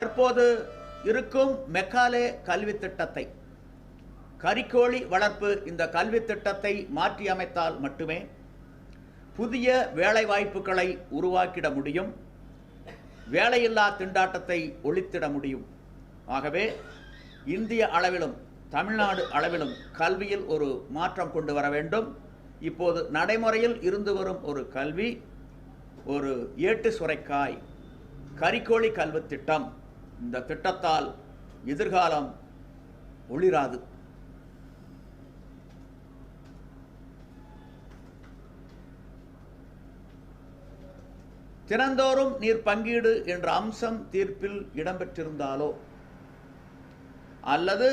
தற்போது இருக்கும் மெக்காலே கல்வி திட்டத்தை கரிக்கோழி வளர்ப்பு இந்த கல்வி திட்டத்தை மாற்றியமைத்தால் மட்டுமே புதிய வேலைவாய்ப்புகளை உருவாக்கிட முடியும் வேலையில்லா திண்டாட்டத்தை ஒழித்திட முடியும். ஆகவே இந்திய அளவிலும் தமிழ்நாடு அளவிலும் கல்வியில் ஒரு மாற்றம் கொண்டு வர வேண்டும். இப்போது நடைமுறையில் இருந்து வரும் ஒரு கல்வி ஒரு ஏட்டு சுரைக்காய் கரிக்கோழி கல்வி திட்டம். இந்த திட்டத்தால் எதிர்காலம் ஒளிராது. தினந்தோறும் நீர் பங்கீடு என்ற அம்சம் தீர்ப்பில் இடம்பெற்றிருந்தாலோ அல்லது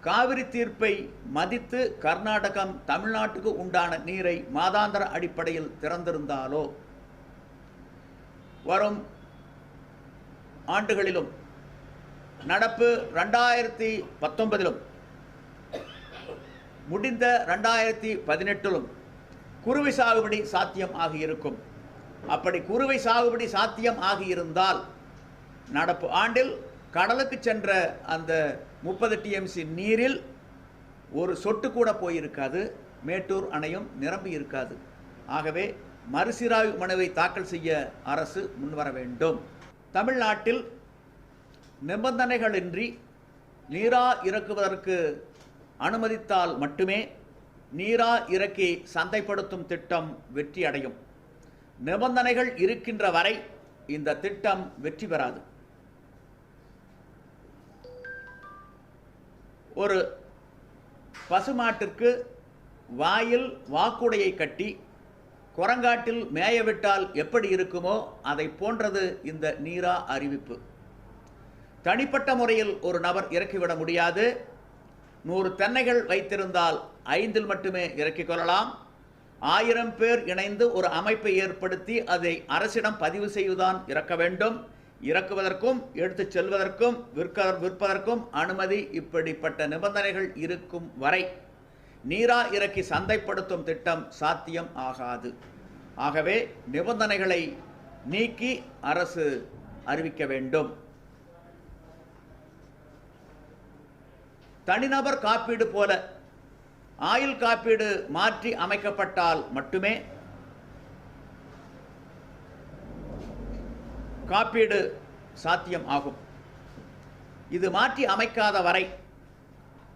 காவிரி தீர்ப்பை மதித்து கர்நாடகம் தமிழ்நாட்டுக்கு உண்டான நீரை மாதாந்திர அடிப்படையில் திறந்திருந்தாலோ வரும் ஆண்டுகளிலும் நடப்பு ரெண்டாயிரத்தி பத்தொன்பதிலும் முடிந்த ரெண்டாயிரத்தி பதினெட்டிலும் குருவை சாகுபடி சாத்தியம் ஆகியிருக்கும். அப்படி குருவை சாகுபடி சாத்தியம் ஆகியிருந்தால் நடப்பு ஆண்டில் கடலுக்கு சென்ற அந்த முப்பது டிஎம்சி நீரில் ஒரு சொட்டு கூட போயிருக்காது மேட்டூர் அணையும் நிரம்பி இருக்காது. ஆகவே மறுசீராய்வு மனுவை தாக்கல் செய்ய அரசு முன்வர வேண்டும். தமிழ்நாட்டில் நிபந்தனைகளின்றி நீரா இறக்குவதற்கு அனுமதித்தால் மட்டுமே நீரா இறக்கி சந்தைப்படுத்தும் திட்டம் வெற்றி அடையும் நிபந்தனைகள் இருக்கின்ற வரை இந்த திட்டம் வெற்றி பெறாது. ஒரு பசுமாட்டிற்கு வாயில் வாக்குடையை கட்டி குரங்காட்டில் மேயவிட்டால் எப்படி இருக்குமோ அதை போன்றது இந்த நீரா அறிவிப்பு. தனிப்பட்ட முறையில் ஒரு நபர் இறக்கிவிட முடியாது. நூறு தென்னைகள் வைத்திருந்தால் ஐந்தில் மட்டுமே இறக்கிக் கொள்ளலாம். ஆயிரம் பேர் இணைந்து ஒரு அமைப்பை ஏற்படுத்தி அதை அரசிடம் பதிவு செய்துதான் இறக்க வேண்டும். இறக்குவதற்கும் எடுத்துச் செல்வதற்கும் விற்க விற்பதற்கும் அனுமதி இப்படிப்பட்ட நிபந்தனைகள் இருக்கும் வரை நீரா இறக்கி சந்தைப்படுத்தும் திட்டம் சாத்தியம் ஆகாது. ஆகவே நிபந்தனைகளை நீக்கி அரசு அறிவிக்க வேண்டும். தனிநபர் காப்பீடு போல ஆயுள் காப்பீடு மாற்றி அமைக்கப்பட்டால் மட்டுமே காப்பீடு சாத்தியம் ஆகும். இது மாற்றி அமைக்காத வரை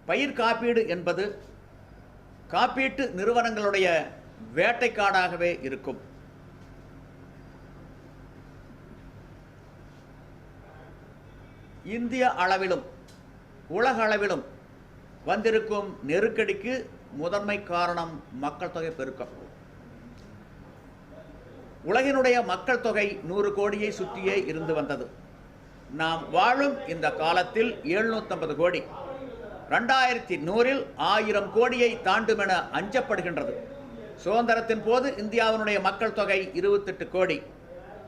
பயிர் காப்பீடு என்பது காப்பீட்டு நிறுவனங்களுடைய வேட்டைக்காடாகவே இருக்கும். இந்திய அளவிலும் உலக அளவிலும் வந்திருக்கும் நெருக்கடிக்கு முதன்மை காரணம் மக்கள் தொகை பெருக்கம். உலகினுடைய மக்கள் தொகை நூறு கோடியை சுற்றியே இருந்து வந்தது. நாம் வாழும் இந்த காலத்தில் எழுநூத்தம்பது கோடி. ரெண்டாயிரத்தி நூறில் ஆயிரம் கோடியை தாண்டுமென அஞ்சப்படுகின்றது. சுதந்திரத்தின் போது இந்தியாவினுடைய மக்கள் தொகை இருபத்தெட்டு கோடி.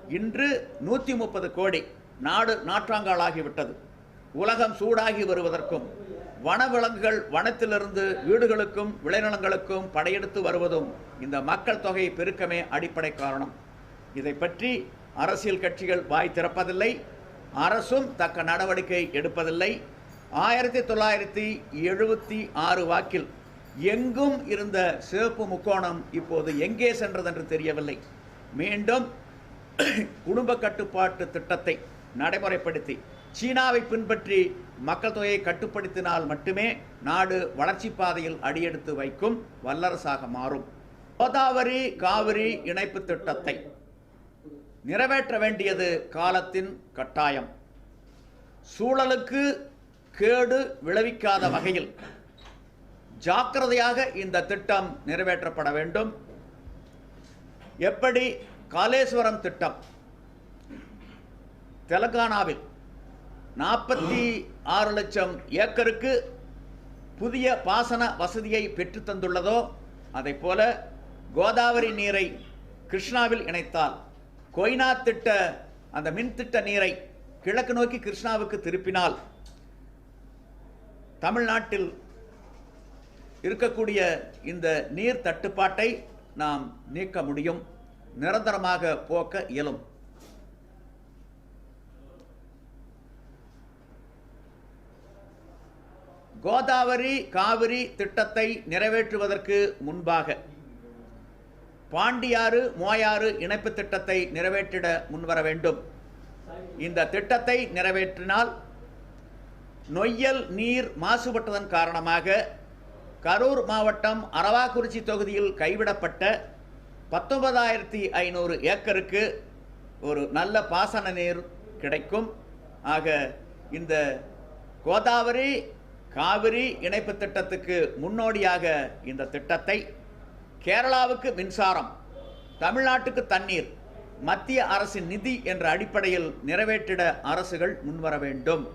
இன்று நூற்றி முப்பது கோடி. நாடு நாற்றாங்காலாகிவிட்டது உலகம் சூடாகி வருவதற்கும் வனவிலங்குகள் வனத்திலிருந்து வீடுகளுக்கும் விளைநிலங்களுக்கும் படையெடுத்து வருவதும் இந்த மக்கள் தொகை பெருக்கமே அடிப்படை காரணம். இதை பற்றி அரசியல் கட்சிகள் வாய் திறப்பதில்லை. அரசும் தக்க நடவடிக்கை எடுப்பதில்லை. ஆயிரத்தி தொள்ளாயிரத்தி எழுபத்தி ஆறு வாக்கில் எங்கும் இருந்த சிவப்பு முக்கோணம் இப்போது எங்கே சென்றதென்று தெரியவில்லை. மீண்டும் குடும்ப கட்டுப்பாட்டு திட்டத்தை நடைமுறைப்படுத்தி சீனாவை பின்பற்றி மக்கள் தொகையை கட்டுப்படுத்தினால் மட்டுமே நாடு வளர்ச்சி பாதையில் அடியெடுத்து வைக்கும் வல்லரசாக மாறும். கோதாவரி காவிரி இணைப்பு திட்டத்தை நிறைவேற்ற வேண்டியது காலத்தின் கட்டாயம். சூழலுக்கு கேடு விளைவிக்காத வகையில் ஜாக்கிரதையாக இந்த திட்டம் நிறைவேற்றப்பட வேண்டும். எப்படி? காலேஸ்வரம் திட்டம். தெலங்கானாவில் நாற்பத்தி ஆறு லட்சம் ஏக்கருக்கு புதிய பாசன வசதியை பெற்று தந்துள்ளதோ அதை போல கோதாவரி நீரை கிருஷ்ணாவில் இணைத்தால் கொய்னா திட்ட அந்த மின் திட்ட நீரை கிழக்கு நோக்கி கிருஷ்ணாவுக்கு திருப்பினால் தமிழ்நாட்டில் இருக்கக்கூடிய இந்த நீர் தட்டுப்பாட்டை நாம் நீக்க முடியும். நிரந்தரமாக போக்க இயலும். கோதாவரி காவிரி திட்டத்தை நிறைவேற்றுவதற்கு முன்பாக பாண்டியாறு மோயாறு இணைப்பு திட்டத்தை நிறைவேற்றிட முன்வர வேண்டும். இந்த திட்டத்தை நிறைவேற்றினால் நொய்யல் நீர் மாசுபட்டதன் காரணமாக கரூர் மாவட்டம் அரவாக்குறிச்சி தொகுதியில் கைவிடப்பட்ட பத்தொன்பதாயிரத்தி ஐநூறு ஏக்கருக்கு ஒரு நல்ல பாசன நீர் கிடைக்கும். ஆக இந்த கோதாவரி காவிரி இணைப்பு திட்டத்துக்கு முன்னோடியாக இந்த திட்டத்தை கேரளாவுக்கு மின்சாரம் தமிழ்நாட்டுக்கு தண்ணீர் மத்திய அரசின் நிதி என்ற அடிப்படையில் நிறைவேற்றிட அரசுகள் முன்வர வேண்டும்.